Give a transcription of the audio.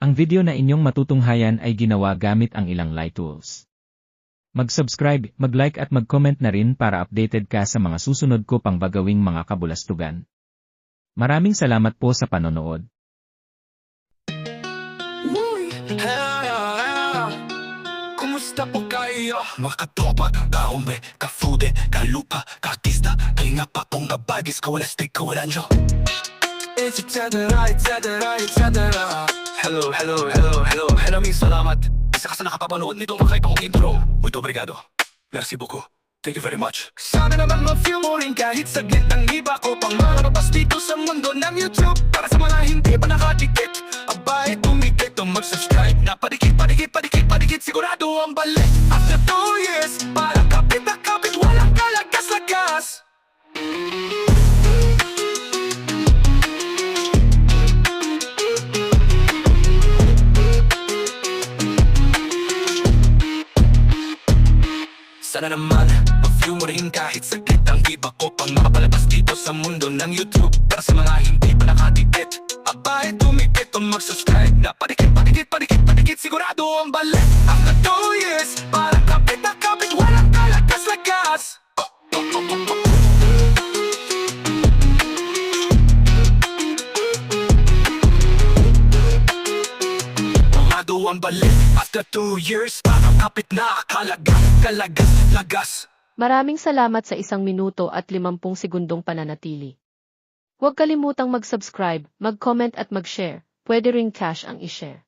Ang video na inyong matutunghayan ay ginawa gamit ang ilang light tools. Mag-subscribe, mag-like at mag-comment na rin para updated ka sa mga susunod ko pang bagawing mga kabulastugan. Maraming salamat po sa panonood. Kumusta po kayo? Mga katropa, kaumbe, kafude, kalupa, kaartista Kalinga pa pong babagis, kawalastig, kawalanjo It's etc, etc, etc Hello, hello, hello, hello, hello, mi salamat. Isa ka sa nakapapanood nitong makaiba kong intro Muito obrigado. Merci beaucoup. Thank you very much. Sana naman ma-feel mo rin kahit saglit ang iba ko Pang malabas dito sa mundo ng YouTube. Para sa mga hindi pa nakadikit Abay, tumikit o mag-subscribe. Na padikit, padikit, padikit, padikit Sigurado ang balik. After two years Para kapit na kapit Sana naman Ma-view mo rin kahit saglit ang iba ko Pang makapalabas dito sa mundo ng YouTube. Para sa mga hindi pa nakadikit Abay, tumikit o mag-subscribe. Na padikit, padikit, padikit, padikit Sigurado ang balik ang balik After two years Parang kapit na kalagas Kalagas, lagas Maraming salamat sa isang minuto at limampung segundong pananatili. Huwag kalimutang mag-subscribe, mag-comment at mag-share. Pwede ring cash ang i-share.